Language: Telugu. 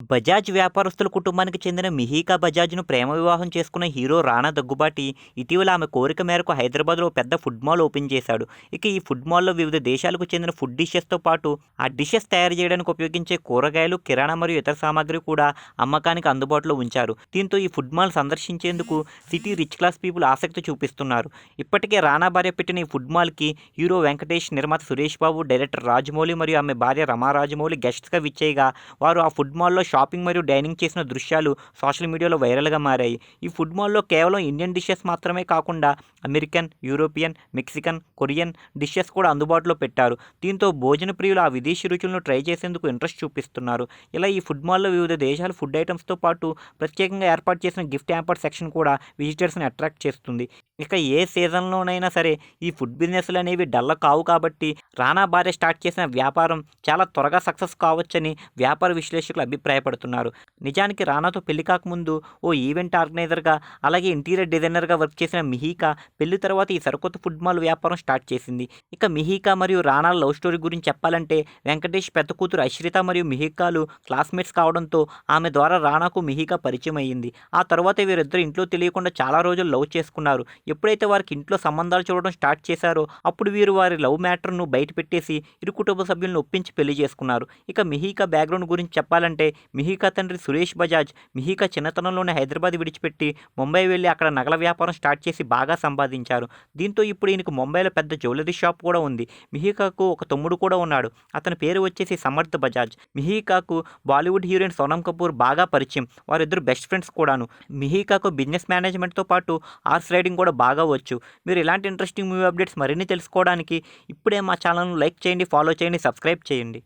బజాజ్ వ్యాపారస్తుల కుటుంబానికి చెందిన మిహికా బజాజ్ను ప్రేమ వివాహం చేసుకున్న హీరో రానా దగ్గుబాటి ఇటీవల ఆమె కోరిక మేరకు హైదరాబాద్లో పెద్ద ఫుడ్ మాల్ ఓపెన్ చేశాడు. ఇక ఈ ఫుడ్ మాల్లో వివిధ దేశాలకు చెందిన ఫుడ్ డిషెస్తో పాటు ఆ డిషెస్ తయారు చేయడానికి ఉపయోగించే కూరగాయలు కిరాణా మరియు ఇతర సామాగ్రి కూడా అమ్మకానికి అందుబాటులో ఉంచారు. దీంతో ఈ ఫుడ్ మాల్ సందర్శించేందుకు సిటీ రిచ్ క్లాస్ పీపుల్ ఆసక్తి చూపిస్తున్నారు. ఇప్పటికే రానా భార్య పెట్టిన ఈ ఫుడ్ మాల్కి హీరో వెంకటేష్ నిర్మాత సురేష్ బాబు డైరెక్టర్ రాజమౌళి మరియు ఆమె భార్య రమా రాజమౌళి గెస్ట్గా విచ్చేయగా వారు ఆ ఫుడ్ మాల్లో షాపింగ్ మరియు డైనింగ్ చేసిన దృశ్యాలు సోషల్ మీడియాలో వైరల్గా మారాయి. ఈ ఫుడ్ మాల్లో కేవలం ఇండియన్ డిషెస్ మాత్రమే కాకుండా American European Mexican Korean dishes కూడా అందుబాటులో పెట్టారు. దీంతో భోజన ప్రియులు ఆ విదేశీ రుచులను ట్రై చేసేందుకు ఇంట్రెస్ట్ చూపిస్తున్నారు. ఇలా ఈ ఫుడ్ మాల్లో వివిధ దేశాల ఫుడ్ ఐటమ్స్తో పాటు ప్రత్యేకంగా ఏర్పాటు చేసిన గిఫ్ట్ హ్యాంపర్ సెక్షన్ కూడా విజిటర్స్ని అట్రాక్ట్ చేస్తుంది. ఇక ఏ సీజన్లోనైనా సరే ఈ ఫుడ్ బిజినెస్లు అనేవి డల్ల కావు కాబట్టి రానా భార్య స్టార్ట్ చేసిన వ్యాపారం చాలా త్వరగా సక్సెస్ కావచ్చని వ్యాపార విశ్లేషకులు సహాయపడుతున్నారు నిజానికి రానాతో పెళ్ళి కాకముందు ఓ ఈవెంట్ ఆర్గనైజర్గా అలాగే ఇంటీరియర్ డిజైనర్గా వర్క్ చేసిన మిహికా పెళ్ళి తర్వాత ఈ సరికొత్త ఫుడ్ మాల్ వ్యాపారం స్టార్ట్ చేసింది. ఇక మిహికా మరియు రానా లవ్ స్టోరీ గురించి చెప్పాలంటే వెంకటేష్ పెద్ద కూతురు అశ్రిత మరియు మిహికాలు క్లాస్మేట్స్ కావడంతో ఆమె ద్వారా రానాకు మిహికా పరిచయం అయ్యింది. ఆ తర్వాత వీరిద్దరు ఇంట్లో తెలియకుండా చాలా రోజులు లవ్ చేసుకున్నారు. ఎప్పుడైతే వారికి ఇంట్లో సంబంధాలు చూడడం స్టార్ట్ చేశారో అప్పుడు వీరు వారి లవ్ మ్యాటర్ను బయట పెట్టేసి ఇరు కుటుంబ సభ్యులను ఒప్పించి పెళ్ళి చేసుకున్నారు. ఇక మిహికా బ్యాక్గ్రౌండ్ గురించి చెప్పాలంటే మిహికా తండ్రి సురేష్ బజాజ్ మిహికా చిన్నతనంలోనే హైదరాబాద్ విడిచిపెట్టి ముంబై వెళ్ళి అక్కడ నగల వ్యాపారం స్టార్ట్ చేసి బాగా సంపాదించారు. దీంతో ఇప్పుడు ఈయనకు ముంబైలో పెద్ద జ్యువెలరీ షాప్ కూడా ఉంది. మిహికాకు ఒక తమ్ముడు కూడా ఉన్నాడు. అతని పేరు వచ్చేసి సమర్థ్ బజాజ్. మిహికాకు బాలీవుడ్ హీరోయిన్ సోనం కపూర్ బాగా పరిచయం. వారిద్దరు బెస్ట్ ఫ్రెండ్స్ కూడాను. మిహికాకు బిజినెస్ మేనేజ్మెంట్తో పాటు హార్స్ రైడింగ్ కూడా బాగా వచ్చు. మీరు ఇలాంటి ఇంట్రెస్టింగ్ మూవీ అప్డేట్స్ మరిన్ని తెలుసుకోవడానికి ఇప్పుడే మా ఛానల్ను లైక్ చేయండి ఫాలో చేయండి సబ్స్క్రైబ్ చేయండి.